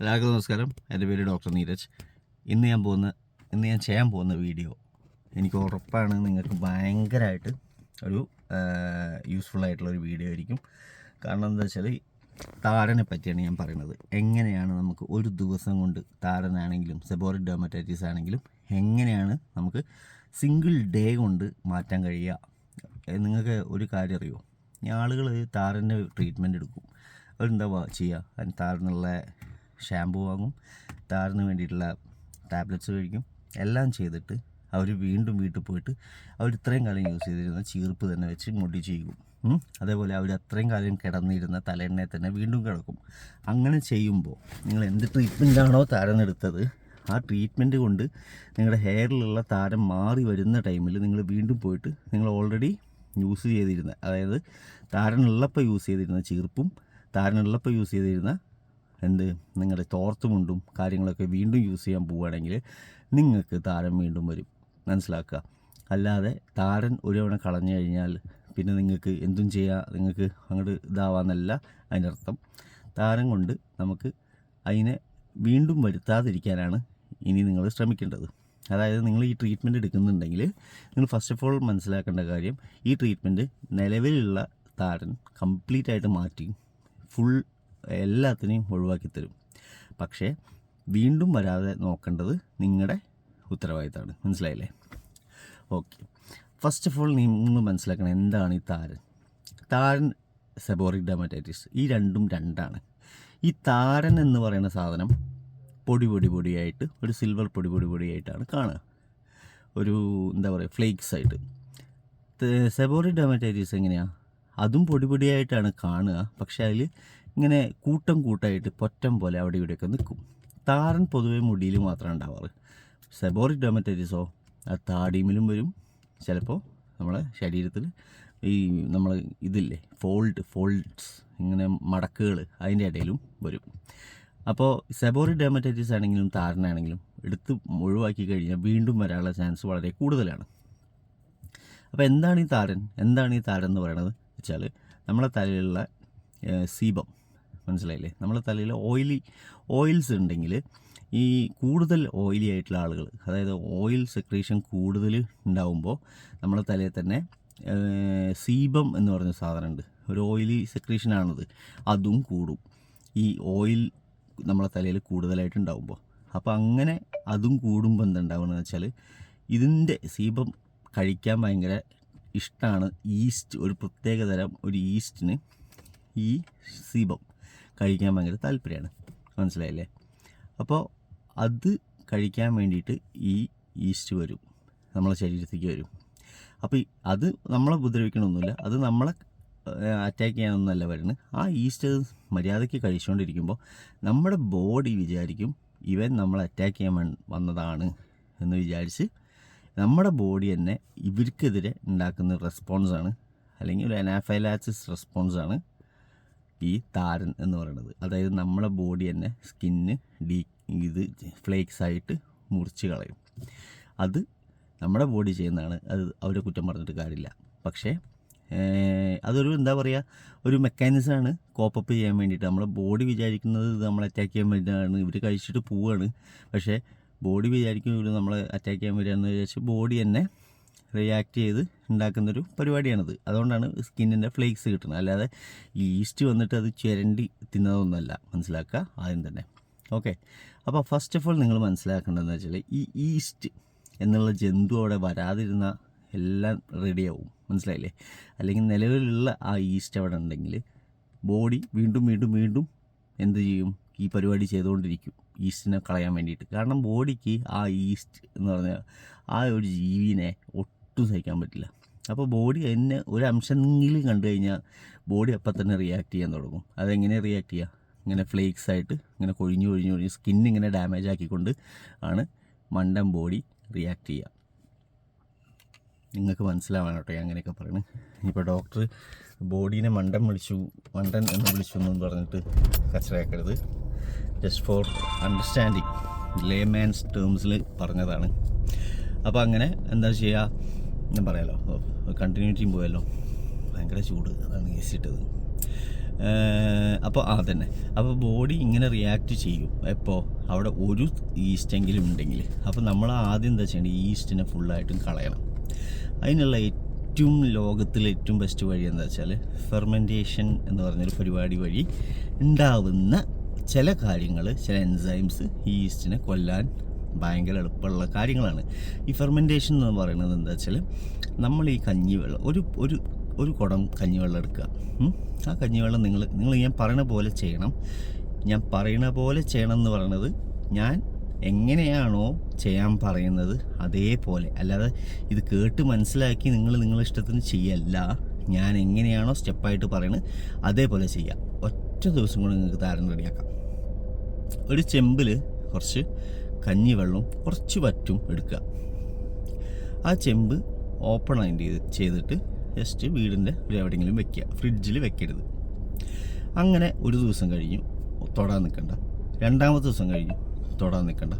എല്ലാവർക്കും നമസ്കാരം. എന്റെ പേര് ഡോക്ടർ നീരജ്. ഇന്ന് ഞാൻ പോകുന്ന ഇന്ന് ഞാൻ ചെയ്യാൻ പോകുന്ന വീഡിയോ എനിക്ക് ഉറപ്പാണ് നിങ്ങൾക്ക് ഭയങ്കരമായിട്ട് ഒരു യൂസ്ഫുൾ ആയിട്ടുള്ള ഒരു വീഡിയോ ആയിരിക്കും. കാരണം എന്താ വെച്ചാൽ താരനെ പറ്റിയാണ് ഞാൻ പറയുന്നത്. എങ്ങനെയാണ് നമുക്ക് ഒരു ദിവസം കൊണ്ട് താരനാണെങ്കിലും സെബോറിക് ഡെർമറ്റൈറ്റിസ് ആണെങ്കിലും എങ്ങനെയാണ് നമുക്ക് സിംഗിൾ ഡേ കൊണ്ട് മാറ്റാൻ കഴിയുക? നിങ്ങൾക്ക് ഒരു കാര്യം അറിയുമോ? ആളുകൾ താരന്റെ ട്രീറ്റ്മെന്റ് എടുക്കും. അവരെന്താ ചെയ്യുക താരനുള്ള ഷാമ്പു വാങ്ങും താരന് വേണ്ടിയിട്ടുള്ള ടാബ്ലറ്റ്സ് കഴിക്കും. എല്ലാം ചെയ്തിട്ട് അവർ വീണ്ടും വീട്ടിൽ പോയിട്ട് അവർ ഇത്രയും കാലം യൂസ് ചെയ്തിരുന്ന ചീർപ്പ് തന്നെ വെച്ച് മുടി ചെയ്യും. അതേപോലെ അവർ അത്രയും കാലം കിടന്നിരുന്ന തലേണ്ണയെ തന്നെ വീണ്ടും കിടക്കും. അങ്ങനെ ചെയ്യുമ്പോൾ നിങ്ങൾ എന്ത് ട്രീറ്റ്മെന്റാണോ താരനെടുത്തത് ആ ട്രീറ്റ്മെന്റ് കൊണ്ട് നിങ്ങളുടെ ഹെയറിലുള്ള താരം മാറി വരുന്ന ടൈമിൽ നിങ്ങൾ വീണ്ടും പോയിട്ട് നിങ്ങൾ ഓൾറെഡി യൂസ് ചെയ്തിരുന്ന അതായത് താരനുള്ളപ്പോൾ യൂസ് ചെയ്തിരുന്ന ചീർപ്പും താരനുള്ളപ്പോൾ യൂസ് ചെയ്തിരുന്ന എന്ത്? നിങ്ങളുടെ തോർത്തുമുണ്ടും കാര്യങ്ങളൊക്കെ വീണ്ടും യൂസ് ചെയ്യാൻ പോവുകയാണെങ്കിൽ നിങ്ങൾക്ക് താരൻ വീണ്ടും വരും. മനസ്സിലാക്കുക? അല്ലാതെ താരൻ ഒരു തവണ കളഞ്ഞു കഴിഞ്ഞാൽ പിന്നെ നിങ്ങൾക്ക് എന്തും ചെയ്യാം. നിങ്ങൾക്ക് അങ്ങോട്ട് ഇതാവാന്നല്ല അതിന്റെ അർത്ഥം താരം കൊണ്ട് നമുക്ക് അതിനെ വീണ്ടും വരുത്താതിരിക്കാനാണ് ഇനി നിങ്ങൾ ശ്രമിക്കേണ്ടത്. അതായത് നിങ്ങൾ ഈ ട്രീറ്റ്മെന്റ് എടുക്കുന്നുണ്ടെങ്കിൽ നിങ്ങൾ ഫസ്റ്റ് ഓഫ് ഓൾ മനസ്സിലാക്കേണ്ട കാര്യം ഈ ട്രീറ്റ്മെന്റ് നിലവിലുള്ള താരൻ കംപ്ലീറ്റ് ആയിട്ട് മാറ്റി ഫുൾ എല്ലാത്തിനെയും ഒഴിവാക്കി തരും. പക്ഷേ വീണ്ടും വരാതെ നോക്കേണ്ടത് നിങ്ങളുടെ ഉത്തരവാദിത്തമാണ്. മനസ്സിലായില്ലേ? ഓക്കെ. ഫസ്റ്റ് ഓഫ് ഓൾ നിങ്ങൾ മനസ്സിലാക്കണം എന്താണ് ഈ താരൻ. താരൻ സെബോറിക് ഡെമറ്റൈറ്റിസ് ഈ രണ്ടും രണ്ടാണ്. ഈ താരൻ എന്ന് പറയുന്ന സാധനം പൊടി പൊടി പൊടിയായിട്ട് ഒരു സിൽവർ പൊടി പൊടി പൊടിയായിട്ടാണ് കാണുക. ഒരു എന്താ പറയുക ഫ്ലേക്സ് ആയിട്ട്. സെബോറിക് ഡെമറ്റൈറ്റിസ് എങ്ങനെയാണ് അതും പൊടി പൊടിയായിട്ടാണ് കാണുക. പക്ഷേ അതിൽ ഇങ്ങനെ കൂട്ടം കൂട്ടമായിട്ട് പൊറ്റം പോലെ അവിടെ ഇവിടെയൊക്കെ നിൽക്കും. താരൻ പൊതുവേ മുടിയിൽ മാത്രമേ ഉണ്ടാവാറ്. സെബോറിക് ഡോമറ്റൈറ്റിസോ അത് താടിമിലും വരും. ചിലപ്പോൾ നമ്മളെ ശരീരത്തിൽ ഈ നമ്മൾ ഇതില്ലേ ഫോൾഡ് ഫോൾഡ്സ് ഇങ്ങനെ മടക്കുകൾ അതിന്റെ ഇടയിലും വരും. അപ്പോൾ സെബോറിക് ഡെമറ്റൈറ്റിസ് ആണെങ്കിലും താരനാണെങ്കിലും എടുത്ത് ഒഴിവാക്കി കഴിഞ്ഞാൽ വീണ്ടും വരാനുള്ള ചാൻസ് വളരെ കൂടുതലാണ്. അപ്പോൾ എന്താണ് ഈ താരൻ? എന്താണ് ഈ താരൻ എന്ന് പറയുന്നത് വെച്ചാൽ നമ്മളെ തലയിലുള്ള സീബം മനസ്സിലായില്ലേ? നമ്മളെ തലയിൽ ഓയിലി ഓയിൽസ് ഉണ്ടെങ്കിൽ ഈ കൂടുതൽ ഓയിലി ആയിട്ടുള്ള ആളുകൾ അതായത് ഓയിൽ സെക്രീഷൻ കൂടുതൽ ഉണ്ടാവുമ്പോൾ നമ്മളെ തലയിൽ തന്നെ സീബം എന്ന് പറഞ്ഞ സാധനമുണ്ട്. ഒരു ഓയിലി സെക്രീഷനാണത് അതും കൂടും. ഈ ഓയിൽ നമ്മളെ തലയിൽ കൂടുതലായിട്ട് ഉണ്ടാവുമ്പോൾ. അപ്പോൾ അങ്ങനെ അതും കൂടുമ്പോൾ എന്തുണ്ടാവുകയെന്ന് വെച്ചാൽ ഇതിന്റെ സീബം കഴിക്കാൻ ഭയങ്കര ഇഷ്ടമാണ്. ഈസ്റ്റ് ഒരു പ്രത്യേകതരം ഒരു ഈസ്റ്റിന് ഈ സീബം കഴിക്കാൻ ഭയങ്കര താല്പര്യമാണ്. മനസ്സിലായില്ലേ? അപ്പോൾ അത് കഴിക്കാൻ വേണ്ടിയിട്ട് ഈ ഈസ്റ്റ് വരും. നമ്മളെ ശരീരത്തേക്ക് വരും. അപ്പോൾ അത് നമ്മളെ ഉപദ്രവിക്കണമൊന്നുമില്ല അത് നമ്മളെ അറ്റാക്ക് ചെയ്യാനൊന്നുമല്ല വരുന്നത്. ആ ഈസ്റ്റ് അത് മര്യാദയ്ക്ക് കഴിച്ചുകൊണ്ടിരിക്കുമ്പോൾ നമ്മുടെ ബോഡി വിചാരിക്കും ഇവൻ നമ്മളെ അറ്റാക്ക് ചെയ്യാൻ വന്നതാണ് എന്ന് വിചാരിച്ച് നമ്മുടെ ബോഡി തന്നെ ഇവർക്കെതിരെ ഉണ്ടാക്കുന്ന റെസ്പോൺസാണ് അല്ലെങ്കിൽ ഒരു അനാഫൈലാസിസ് റെസ്പോൺസാണ് ഈ താരൻ എന്ന് പറയുന്നത്. അതായത് നമ്മളെ ബോഡി തന്നെ സ്കിന്ന് ഡീ ഇത് ഫ്ലേക്സ് ആയിട്ട് മുറിച്ച് കളയും. അത് നമ്മുടെ ബോഡി ചെയ്യുന്നതാണ്. അത് അവരെ കുറ്റം പറഞ്ഞിട്ട് കാര്യമില്ല. പക്ഷേ അതൊരു എന്താ പറയുക ഒരു മെക്കാനിസമാണ് കോപ്പപ്പ് ചെയ്യാൻ വേണ്ടിയിട്ട്. നമ്മുടെ ബോഡി വിചാരിക്കുന്നത് നമ്മൾ അറ്റാക്ക് ചെയ്യാൻ വേണ്ടിയിട്ടാണ്. ഇവർ കഴിച്ചിട്ട് പോവുകയാണ് പക്ഷേ ബോഡി വിചാരിക്കും ഇവർ നമ്മളെ അറ്റാക്ക് ചെയ്യാൻ വേണ്ടിയാണെന്ന് വിചാരിച്ച് ബോഡി തന്നെ റിയാക്ട് ചെയ്ത് ഉണ്ടാക്കുന്നൊരു പരിപാടിയാണത്. അതുകൊണ്ടാണ് സ്കിന്നിന്റെ ഫ്ലേക്സ് കിട്ടുന്നത്. അല്ലാതെ ഈസ്റ്റ് വന്നിട്ട് അത് ചിരണ്ടി തിന്നതൊന്നുമല്ല. മനസ്സിലാക്കുക? ആദ്യം തന്നെ. ഓക്കെ അപ്പോൾ ഫസ്റ്റ് ഓഫ് ഓൾ നിങ്ങൾ മനസ്സിലാക്കേണ്ടതെന്ന് വെച്ചാൽ ഈ ഈസ്റ്റ് എന്നുള്ള ജന്തു അവിടെ വരാതിരുന്ന എല്ലാം റെഡിയാവും മനസ്സിലായില്ലേ? അല്ലെങ്കിൽ നിലവിലുള്ള ആ ഈസ്റ്റ് അവിടെ ഉണ്ടെങ്കിൽ ബോഡി വീണ്ടും വീണ്ടും വീണ്ടും എന്ത് ചെയ്യും? ഈ പരിപാടി ചെയ്തുകൊണ്ടിരിക്കും. ഈസ്റ്റിനെ കളയാൻ വേണ്ടിയിട്ട്. കാരണം ബോഡിക്ക് ആ ഈസ്റ്റ് എന്ന് പറഞ്ഞാൽ ആ ഒരു ജീവിനെ ഒട്ടും സഹിക്കാൻ പറ്റില്ല. അപ്പോൾ ബോഡി എന്നെ ഒരു അംശമെങ്കിലും കണ്ടു കഴിഞ്ഞാൽ ബോഡി അപ്പം തന്നെ റിയാക്ട് ചെയ്യാൻ തുടങ്ങും. അതെങ്ങനെ റിയാക്ട് ചെയ്യുക ഇങ്ങനെ ഫ്ലേക്സ് ആയിട്ട് ഇങ്ങനെ കൊഴിഞ്ഞു കൊഴിഞ്ഞു കൊഴിഞ്ഞ് സ്കിൻ ഇങ്ങനെ ഡാമേജ് ആക്കിക്കൊണ്ട് ആണ് മണ്ടൻ ബോഡി റിയാക്ട് ചെയ്യുക നിങ്ങൾക്ക് മനസ്സിലാവാൻ കേട്ടോ അങ്ങനെയൊക്കെ പറയുന്നത് ഇപ്പോൾ ഡോക്ടർ ബോഡീനെ മണ്ടൻ വിളിച്ചു മണ്ടൻ എന്ന് വിളിച്ചു എന്നും പറഞ്ഞിട്ട് കച്ചറയാക്കരുത്. ജസ്റ്റ് ഫോർ അണ്ടർസ്റ്റാൻഡിങ് ലേമാൻസ് ടേംസിൽ പറഞ്ഞതാണ്. അപ്പോൾ അങ്ങനെ എന്താ ചെയ്യുക ഞാൻ പറയാലോ. കണ്ടിന്യൂറ്റിയും പോയല്ലോ. ഭയങ്കര ചൂട് അതാണ് എ സി ഇട്ടത് അപ്പോൾ ആ തന്നെ അപ്പോൾ ബോഡി ഇങ്ങനെ റിയാക്ട് ചെയ്യും. എപ്പോൾ അവിടെ ഒരു ഈസ്റ്റെങ്കിലും ഉണ്ടെങ്കിൽ അപ്പോൾ നമ്മൾ ആദ്യം എന്താ ചെയ്യേണ്ടത് ഈസ്റ്റിനെ ഫുള്ളായിട്ടും കളയണം. അതിനുള്ള ഏറ്റവും ലോകത്തിലെ ഏറ്റവും ബെസ്റ്റ് വഴി എന്താ വെച്ചാൽ ഫെർമെന്റേഷൻ എന്ന് പറഞ്ഞൊരു പരിപാടി വഴി ഉണ്ടാവുന്ന ചില കാര്യങ്ങൾ ചില എൻസൈംസ് ഈസ്റ്റിനെ കൊല്ലാൻ ഭയങ്കര എളുപ്പമുള്ള കാര്യങ്ങളാണ്. ഈ ഫെർമെന്റേഷൻ എന്ന് പറയുന്നത് എന്താ വെച്ചാൽ നമ്മൾ ഈ കഞ്ഞിവെള്ളം ഒരു ഒരു ഒരു കുടം കഞ്ഞിവെള്ളം എടുക്കുക. ആ കഞ്ഞിവെള്ളം നിങ്ങൾ നിങ്ങൾ ഞാൻ പറയണ പോലെ ചെയ്യണം. ഞാൻ പറയണ പോലെ ചെയ്യണം എന്ന് പറയണത് ഞാൻ എങ്ങനെയാണോ ചെയ്യാൻ പറയുന്നത് അതേപോലെ. അല്ലാതെ ഇത് കേട്ട് മനസ്സിലാക്കി നിങ്ങൾ നിങ്ങളുടെ ഇഷ്ടത്തിന് ചെയ്യല്ല. ഞാൻ എങ്ങനെയാണോ സ്റ്റെപ്പായിട്ട് പറയുന്നത് അതേപോലെ ചെയ്യാം. ഒറ്റ ദിവസം കൊണ്ട് നിങ്ങൾക്ക് താരം റെഡിയാക്കാം. ഒരു ചെമ്പിൽ കുറച്ച് കഞ്ഞിവെള്ളവും കുറച്ച് വറ്റും എടുക്കുക. ആ ചെമ്പ് ഓപ്പൺ ആയിട്ട് ചെയ്ത് ചെയ്തിട്ട് ജസ്റ്റ് വീടിന്റെ എവിടെയെങ്കിലും വെക്കുക. ഫ്രിഡ്ജിൽ വെക്കരുത്. അങ്ങനെ ഒരു ദിവസം കഴിഞ്ഞു തൊടാൻ നിൽക്കണ്ട. രണ്ടാമത്തെ ദിവസം കഴിഞ്ഞു തൊടാൻ നിൽക്കണ്ട.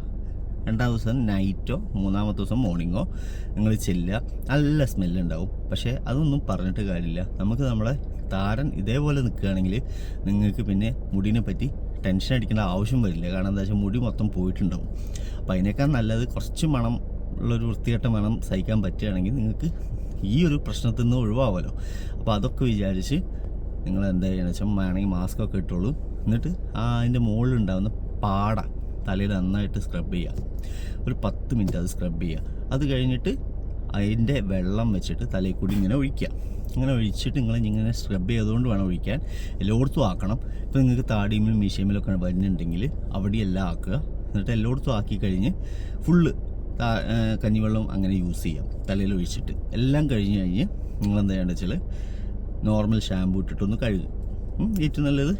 രണ്ടാം ദിവസം നൈറ്റോ മൂന്നാമത്തെ ദിവസം മോർണിംഗോ നിങ്ങൾ ചെല്ലുക. നല്ല സ്മെല്ലുണ്ടാവും പക്ഷേ അതൊന്നും പറഞ്ഞിട്ട് കാര്യമില്ല. നമുക്ക് നമ്മളെ താരൻ ഇതേപോലെ നിൽക്കുകയാണെങ്കിൽ നിങ്ങൾക്ക് പിന്നെ മുടിനെ പറ്റി ടെൻഷൻ അടിക്കേണ്ട ആവശ്യം വരില്ല. കാരണം എന്താ വെച്ചാൽ മുടി മൊത്തം പോയിട്ടുണ്ടാവും. അപ്പോൾ അതിനേക്കാൾ നല്ലത് കുറച്ച് മണം ഉള്ളൊരു വൃത്തികെട്ട മണം സഹിക്കാൻ പറ്റുകയാണെങ്കിൽ നിങ്ങൾക്ക് ഈ ഒരു പ്രശ്നത്തിൽ നിന്ന് ഒഴിവാകുമല്ലോ അപ്പോൾ അതൊക്കെ വിചാരിച്ച് നിങ്ങൾ എന്താ ചെയ്യണമെന്ന് വെച്ചാൽ വേണമെങ്കിൽ മാസ്ക് ഒക്കെ ഇട്ടോളൂ. എന്നിട്ട് ആ അതിന്റെ മുകളിലുണ്ടാകുന്ന പാട തലയിൽ നന്നായിട്ട് സ്ക്രബ് ചെയ്യുക. ഒരു പത്ത് മിനിറ്റ് അത് സ്ക്രബ് ചെയ്യുക. അത് കഴിഞ്ഞിട്ട് അതിന്റെ വെള്ളം വെച്ചിട്ട് തലയിൽ കൂടി ഇങ്ങനെ ഒഴിക്കുക. ഇങ്ങനെ ഒഴിച്ചിട്ട് നിങ്ങൾ ഇങ്ങനെ സ്ക്രബ് ചെയ്തുകൊണ്ട് വേണം ഒഴിക്കാൻ. എല്ലായിടത്തും ആക്കണം. ഇപ്പോൾ നിങ്ങൾക്ക് താടിയുമ്പോഴും മീശയുമ്പോഴൊക്കെ വരുന്നുണ്ടെങ്കിൽ അവിടെയെല്ലാം ആക്കുക. എന്നിട്ട് എല്ലായിടത്തും ആക്കി കഴിഞ്ഞ് ഫുള്ള് കഞ്ഞിവെള്ളം അങ്ങനെ യൂസ് ചെയ്യാം. തലയിൽ ഒഴിച്ചിട്ട്. എല്ലാം കഴിഞ്ഞ് കഴിഞ്ഞ് നിങ്ങൾ എന്താ ചെയ്യേണ്ടത് വെച്ചാൽ നോർമൽ ഷാമ്പൂ ഇട്ടിട്ടൊന്ന് കഴുകും. ഏറ്റവും നല്ലത്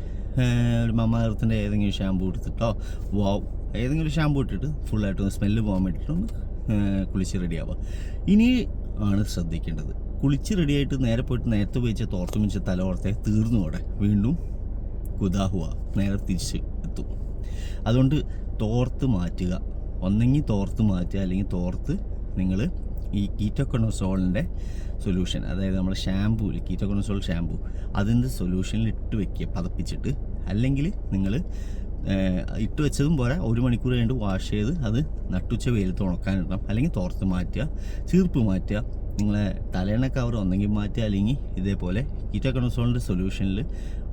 ഒരു മമ്മാർത്തിന്റെ ഏതെങ്കിലും ഷാമ്പൂ എടുത്തിട്ടോ വാവ് ഏതെങ്കിലും ഷാമ്പൂ ഇട്ടിട്ട് ഫുള്ളായിട്ടൊന്ന് സ്മെല്ല് പോകാൻ വേണ്ടിയിട്ടൊന്ന് കുളിച്ച് റെഡിയാവുക ഇനി ആണ് ശ്രദ്ധിക്കേണ്ടത്. കുളിച്ച് റെഡിയായിട്ട് നേരെ പോയിട്ട് നേരത്തെ ഉപയോഗിച്ച തോർത്തും വെച്ച തല ഓർത്തെ തീർന്നു അവിടെ. വീണ്ടും കുതാഹുവ. നേരെ തിരിച്ച് എത്തും. അതുകൊണ്ട് തോർത്ത് മാറ്റുക. ഒന്നെങ്കിൽ തോർത്ത് മാറ്റുക അല്ലെങ്കിൽ തോർത്ത് നിങ്ങൾ ഈ കീറ്റോക്കണോസോളിന്റെ സൊല്യൂഷൻ അതായത് നമ്മൾ ഷാമ്പൂ കീറ്റോക്കണോസോൾ ഷാമ്പൂ അതിന്റെ സൊല്യൂഷനിൽ ഇട്ട് വെക്കുക പതപ്പിച്ചിട്ട്. അല്ലെങ്കിൽ നിങ്ങൾ ഇട്ട് വെച്ചതും പോരാ. ഒരു മണിക്കൂർ കഴിഞ്ഞ് വാഷ് ചെയ്ത് അത് നട്ടുച്ച വെയിലത്ത് ഉണക്കാനിടണം. അല്ലെങ്കിൽ തോർത്ത് മാറ്റുക ചീർപ്പ് മാറ്റുക. നിങ്ങളെ തലേണ കവർ ഒന്നെങ്കിൽ മാറ്റുക അല്ലെങ്കിൽ ഇതേപോലെ കീറ്റോക്കണോസോളിന്റെ സൊല്യൂഷനിൽ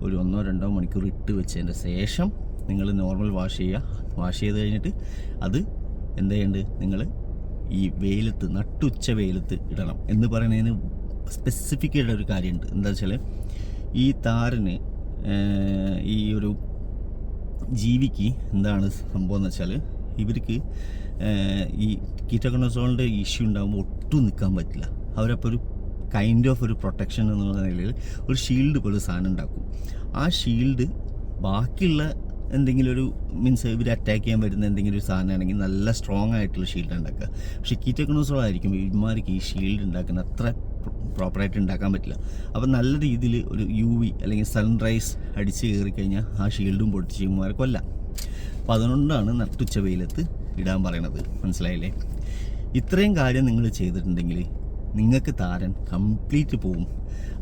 ഒരു ഒന്നോ രണ്ടോ മണിക്കൂർ ഇട്ട് വെച്ചതിന്റെ ശേഷം നിങ്ങൾ നോർമൽ വാഷ് ചെയ്യുക. വാഷ് ചെയ്ത് കഴിഞ്ഞിട്ട് അത് എന്ത് ചെയ്യേണ്ടത് നിങ്ങൾ ഈ വെയിലത്ത് നട്ടുച്ച വെയിലത്ത് ഇടണം എന്ന് പറയുന്നതിന് സ്പെസിഫിക് ആയിട്ട് ഒരു കാര്യമുണ്ട്. എന്താ വെച്ചാൽ ഈ താരന് ഈ ഒരു ജീവിക്ക് എന്താണ് സംഭവം എന്ന് വെച്ചാൽ ഇവർക്ക് ഈ കീറ്റകണസോളിന്റെ ഇഷ്യൂ ഉണ്ടാകുമ്പോൾ ഒട്ടും നിൽക്കാൻ പറ്റില്ല. അവരപ്പോൾ ഒരു കൈൻഡ് ഓഫ് ഒരു പ്രൊട്ടക്ഷൻ എന്നുള്ള നിലയിൽ ഒരു ഷീൽഡ് പോലെ സാധനം ഉണ്ടാക്കും. ആ ഷീൽഡ് ബാക്കിയുള്ള എന്തെങ്കിലും ഒരു മീൻസ് ഇവർ അറ്റാക്ക് ചെയ്യാൻ വരുന്ന എന്തെങ്കിലും ഒരു സാധനമാണെങ്കിൽ നല്ല സ്ട്രോങ് ആയിട്ടുള്ള ഷീൽഡ് ഉണ്ടാക്കുക. പക്ഷേ കീറ്റക്കണസോളായിരിക്കും ഇവന്മാർക്ക് ഈ ഷീൽഡ് ഉണ്ടാക്കുന്ന അത്ര പ്രോപ്പറായിട്ട് ഉണ്ടാക്കാൻ പറ്റില്ല. അപ്പോൾ നല്ല രീതിയിൽ ഒരു യു വി അല്ലെങ്കിൽ സൺറൈസ് അടിച്ച് കയറി കഴിഞ്ഞാൽ ആ ഷീൽഡും പൊട്ടിച്ച് ചെയ്യുമ്പോൾ കൊല്ല. അപ്പോൾ അതുകൊണ്ടാണ് നട്ടുച്ച വെയിലത്ത് ഇടാൻ പറയണത്. മനസ്സിലായില്ലേ? ഇത്രയും കാര്യം നിങ്ങൾ ചെയ്തിട്ടുണ്ടെങ്കിൽ നിങ്ങൾക്ക് താരൻ കംപ്ലീറ്റ് പോവും.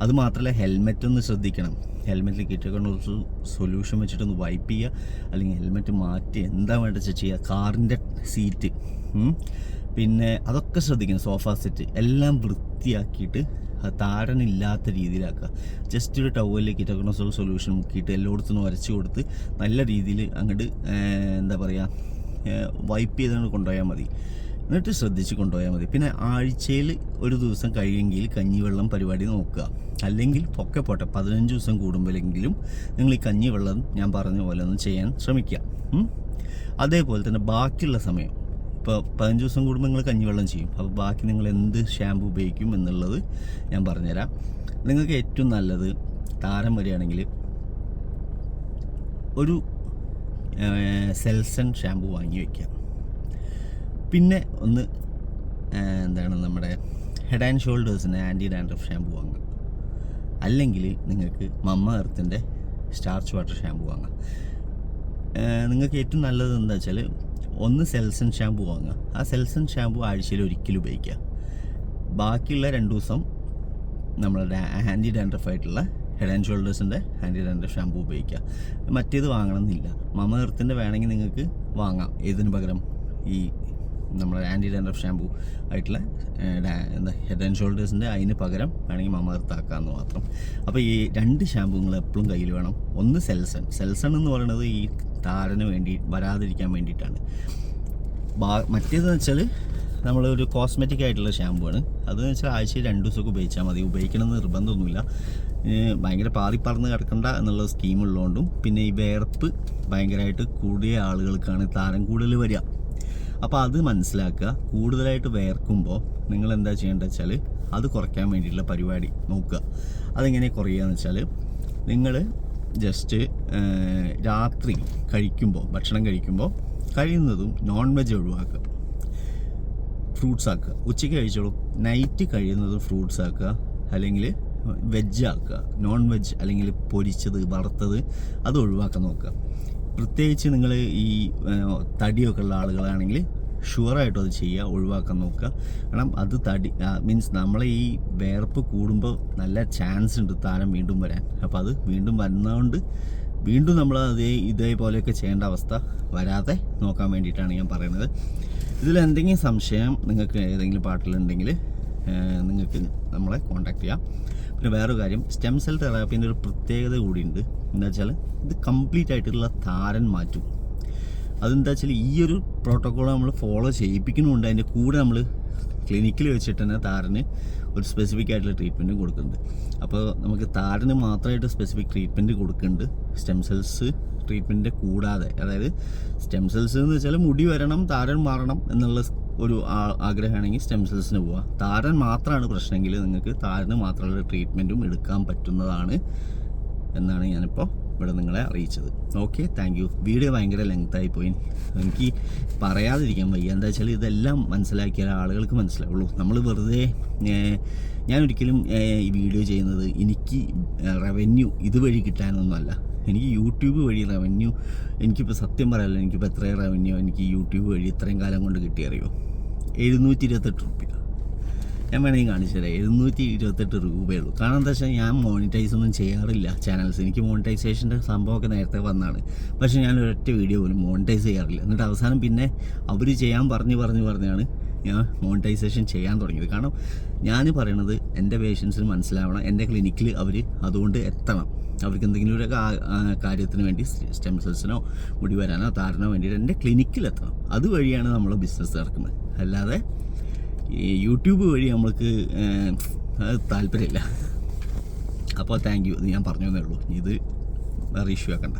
അതുമാത്രമല്ല ഹെൽമെറ്റ് ഒന്ന് ശ്രദ്ധിക്കണം. ഹെൽമെറ്റിൽ കിട്ടിയൊക്കെ ഒരു സൊല്യൂഷൻ വെച്ചിട്ടൊന്ന് വൈപ്പ് ചെയ്യുക. അല്ലെങ്കിൽ ഹെൽമെറ്റ് മാറ്റി എന്താ വെച്ചാൽ ചെയ്യുക? കാറിന്റെ സീറ്റ് പിന്നെ അതൊക്കെ ശ്രദ്ധിക്കണം. സോഫ സെറ്റ് എല്ലാം വൃത്തിയാക്കിയിട്ട് താരനില്ലാത്ത രീതിയിലാക്കുക. ജസ്റ്റ് ഒരു ടവലിലേക്ക് ടെക്നോസോൾ സൊല്യൂഷൻ മുക്കിയിട്ട് എല്ലായിടത്തും വരച്ച് കൊടുത്ത് നല്ല രീതിയിൽ അങ്ങോട്ട് എന്താ പറയുക വൈപ്പ് ചെയ്തങ്ങോട്ട് കൊണ്ടുപോയാൽ മതി. എന്നിട്ട് ശ്രദ്ധിച്ച് കൊണ്ടുപോയാൽ മതി. പിന്നെ ആഴ്ചയിൽ ഒരു ദിവസം കഴിയുമെങ്കിൽ കഞ്ഞിവെള്ളം പരിപാടി നോക്കുക. അല്ലെങ്കിൽ പൊക്കെ പോട്ടെ പതിനഞ്ച് ദിവസം കൂടുമ്പോഴെങ്കിലും നിങ്ങൾ ഈ കഞ്ഞിവെള്ളം ഞാൻ പറഞ്ഞ പോലെ ഒന്ന് ചെയ്യാൻ ശ്രമിക്കുക. അതേപോലെ തന്നെ ബാക്കിയുള്ള സമയം ഇപ്പോൾ പതിനഞ്ച് ദിവസം കൂടുമ്പോൾ നിങ്ങൾ കഞ്ഞിവെള്ളം ചെയ്യും. അപ്പോൾ ബാക്കി നിങ്ങൾ എന്ത് ഷാമ്പു ഉപയോഗിക്കും എന്നുള്ളത് ഞാൻ പറഞ്ഞുതരാം. നിങ്ങൾക്ക് ഏറ്റവും നല്ലത് താരം വരികയാണെങ്കിൽ ഒരു സെൽസൺ ഷാമ്പു വാങ്ങി വയ്ക്കുക പിന്നെ ഒന്ന് എന്താണ് നമ്മുടെ ഹെഡ് ആൻഡ് ഷോൾഡേഴ്സിന് ആന്റി ഡാൻഡ്രഫ് ഷാമ്പു വാങ്ങുക. അല്ലെങ്കിൽ നിങ്ങൾക്ക് മമ്മ എർത്തിന്റെ സ്റ്റാർച്ച് വാട്ടർ ഷാമ്പു വാങ്ങാം. നിങ്ങൾക്ക് ഏറ്റവും നല്ലത് എന്താ വെച്ചാൽ ഒന്ന് സെൽസൺ ഷാമ്പു വാങ്ങുക. ആ സെൽസൺ ഷാമ്പു ആഴ്ചയിൽ ഒരിക്കലും ഉപയോഗിക്കുക. ബാക്കിയുള്ള രണ്ട് ദിവസം നമ്മളുടെ ആന്റി ഡാൻഡ്രഫ് ആയിട്ടുള്ള ഹെഡ് ആൻഡ് ഷോൾഡേഴ്സിന്റെ ഹാൻഡി ഡാൻഡ്രഫ് ഷാമ്പു ഉപയോഗിക്കുക. മറ്റേത് വാങ്ങണമെന്നില്ല. മമ എർത്തിന്റെ വേണമെങ്കിൽ നിങ്ങൾക്ക് വാങ്ങാം. ഏതിന് പകരം? ഈ നമ്മുടെ ആന്റി ഡാൻഡ്രഫ് ഷാമ്പു ആയിട്ടുള്ള എന്താ ഹെഡ് ആൻഡ് ഷോൾഡേഴ്സിന്റെ അതിന് പകരം വേണമെങ്കിൽ മമർത്താക്കാമെന്ന് മാത്രം. അപ്പോൾ ഈ രണ്ട് ഷാമ്പു നിങ്ങൾ എപ്പോഴും കയ്യിൽ വേണം. ഒന്ന് സെൽസൺ. സെൽസൺ എന്ന് പറയുന്നത് ഈ താരന് വേണ്ടി വരാതിരിക്കാൻ വേണ്ടിയിട്ടാണ്. ബാ- മറ്റേതെന്ന് വെച്ചാൽ നമ്മളൊരു കോസ്മെറ്റിക് ആയിട്ടുള്ള ഷാമ്പു ആണ്. അതെന്ന് വെച്ചാൽ ആഴ്ചയിൽ രണ്ട് ദിവസമൊക്കെ ഉപയോഗിച്ചാൽ മതി. ഉപയോഗിക്കണമെന്ന് നിർബന്ധമൊന്നുമില്ല. ഭയങ്കര പാതി പറന്ന് കിടക്കണ്ട എന്നുള്ള സ്കീമുള്ളതുകൊണ്ടും പിന്നെ ഈ വേർപ്പ് ഭയങ്കരമായിട്ട് കൂടിയ ആളുകൾക്കാണ് താരം കൂടുതൽ വരിക. അപ്പോൾ അത് മനസ്സിലാക്കുക. കൂടുതലായിട്ട് വേർക്കുമ്പോൾ നിങ്ങൾ എന്താ ചെയ്യേണ്ടത് വെച്ചാൽ അത് കുറയ്ക്കാൻ വേണ്ടിയിട്ടുള്ള പരിപാടി നോക്കുക. അതെങ്ങനെ കുറയുകയെന്ന് വെച്ചാൽ നിങ്ങൾ ജസ്റ്റ് രാത്രി കഴിക്കുമ്പോൾ ഭക്ഷണം കഴിക്കുമ്പോൾ കഴിയുന്നതും നോൺ വെജ് ഒഴിവാക്കുക. ഫ്രൂട്ട്സ് ആക്കുക. ഉച്ചയ്ക്ക് കഴിച്ചോളൂ. നൈറ്റ് കഴിയുന്നതും ഫ്രൂട്ട്സ് ആക്കുക. അല്ലെങ്കിൽ വെജ് ആക്കുക. നോൺ വെജ് അല്ലെങ്കിൽ പൊരിച്ചത് വറുത്തത് അത് ഒഴിവാക്കാൻ നോക്കുക. പ്രത്യേകിച്ച് നിങ്ങൾ ഈ തടിയൊക്കെ ഉള്ള ആളുകളാണെങ്കിൽ ഷുവറായിട്ടും അത് ചെയ്യുക ഒഴിവാക്കാൻ നോക്കുക. കാരണം അത് തടി മീൻസ് നമ്മളെ ഈ വേർപ്പ് കൂടുമ്പോൾ നല്ല ചാൻസ് ഉണ്ട് താരം വീണ്ടും വരാൻ. അപ്പോൾ അത് വീണ്ടും വരുന്നതുകൊണ്ട് വീണ്ടും നമ്മൾ അതേ ഇതേപോലെയൊക്കെ ചെയ്യേണ്ട അവസ്ഥ വരാതെ നോക്കാൻ വേണ്ടിയിട്ടാണ് ഞാൻ പറയുന്നത്. ഇതിൽ എന്തെങ്കിലും സംശയം നിങ്ങൾക്ക് ഏതെങ്കിലും പാട്ടിലുണ്ടെങ്കിൽ നിങ്ങൾക്ക് നമ്മളെ കോൺടാക്ട് ചെയ്യാം. പിന്നെ വേറൊരു കാര്യം സ്റ്റെം സെൽ തെറാപ്പീന്റെ ഒരു പ്രത്യേകത കൂടിയുണ്ട്. എന്താ വെച്ചാൽ ഇത് കംപ്ലീറ്റ് ആയിട്ടുള്ള താരൻ മാറ്റും. അതെന്താ വെച്ചാൽ ഈ ഒരു പ്രോട്ടോക്കോൾ നമ്മൾ ഫോളോ ചെയ്യിപ്പിക്കുന്നുണ്ട് അതിന്റെ കൂടെ നമ്മൾ ക്ലിനിക്കിൽ വെച്ചിട്ട് തന്നെ താരന് ഒരു സ്പെസിഫിക് ആയിട്ടുള്ള ട്രീറ്റ്മെന്റും കൊടുക്കുന്നുണ്ട്. അപ്പോൾ നമുക്ക് താരന് മാത്രമായിട്ട് സ്പെസിഫിക് ട്രീറ്റ്മെന്റ് കൊടുക്കുന്നുണ്ട്. സ്റ്റെം സെൽസ് ട്രീറ്റ്മെന്റിന്റെ കൂടാതെ. അതായത് സ്റ്റെം സെൽസ് എന്ന് വെച്ചാൽ മുടി വരണം താരൻ മാറണം എന്നുള്ള ഒരു ആഗ്രഹമാണെങ്കിൽ സ്റ്റെം സെൽസിന് പോവുക താരൻ മാത്രമാണ് പ്രശ്നമെങ്കിൽ നിങ്ങൾക്ക് താരന് മാത്രമുള്ള ട്രീറ്റ്മെന്റും എടുക്കാൻ പറ്റുന്നതാണ് എന്നാണ് ഞാനിപ്പോൾ ഇവിടെ നിങ്ങളെ അറിയിച്ചത്. ഓക്കെ താങ്ക് യു വീഡിയോ ഭയങ്കര ലെങ്തായി പോയി. എനിക്ക് പറയാതിരിക്കാൻ വയ്യ. എന്താ വെച്ചാൽ ഇതെല്ലാം മനസ്സിലാക്കിയാൽ ആളുകൾക്ക് മനസ്സിലാവുള്ളൂ. നമ്മൾ വെറുതെ ഞാനൊരിക്കലും ഈ വീഡിയോ ചെയ്യുന്നത് എനിക്ക് റവന്യൂ ഇതുവഴി കിട്ടാനൊന്നുമല്ല എനിക്ക് യൂട്യൂബ് വഴി റവന്യൂ എനിക്കിപ്പോൾ സത്യം പറയാമല്ലോ എനിക്കിപ്പോൾ എത്രയും റവന്യൂ എനിക്ക് യൂട്യൂബ് വഴി ഇത്രയും കാലം കൊണ്ട് കിട്ടിയറിയോ എഴുന്നൂറ്റി ഇരുപത്തെട്ട് റുപ്യ. ഞാൻ വേണമെങ്കിൽ കാണിച്ചു തരാം. എഴുന്നൂറ്റി ഇരുപത്തെട്ട് രൂപയേ ഉള്ളൂ കാരണം എന്താ വെച്ചാൽ ഞാൻ മോണിറ്റൈസ് ഒന്നും ചെയ്യാറില്ല ചാനൽസ് എനിക്ക് മോണിറ്റൈസേഷന്റെ സംഭവമൊക്കെ നേരത്തെ വന്നാണ്. പക്ഷേ ഞാൻ ഒരൊറ്റ വീഡിയോ പോലും മോണിറ്റൈസ് ചെയ്യാറില്ല. എന്നിട്ട് അവസാനം പിന്നെ അവർ ചെയ്യാൻ പറഞ്ഞ് പറഞ്ഞ് പറഞ്ഞാണ് ഞാൻ മോണിറ്റൈസേഷൻ ചെയ്യാൻ തുടങ്ങിയത്. കാരണം ഞാൻ പറയണത് എന്റെ പേഷ്യൻസിന് മനസ്സിലാവണം. എന്റെ ക്ലിനിക്കിൽ അവർ അതുകൊണ്ട് എത്തണം. അവർക്ക് എന്തെങ്കിലും ഒരു കാര്യത്തിന് വേണ്ടി സ്റ്റെം സെൽസിനോ മുടി വരാനോ താരനോ വേണ്ടിയിട്ട് എന്റെ ക്ലിനിക്കിൽ എത്തണം അതുവഴിയാണ് നമ്മൾ ബിസിനസ് നടക്കുന്നത്. അല്ലാതെ ഈ യൂട്യൂബ് വഴി നമ്മൾക്ക് താല്പര്യമില്ല. അപ്പോൾ താങ്ക് യു. ഞാൻ പറഞ്ഞു തന്നേ ഉള്ളൂ. ഇത് വേറെ ഇഷ്യൂ ആക്കണ്ട.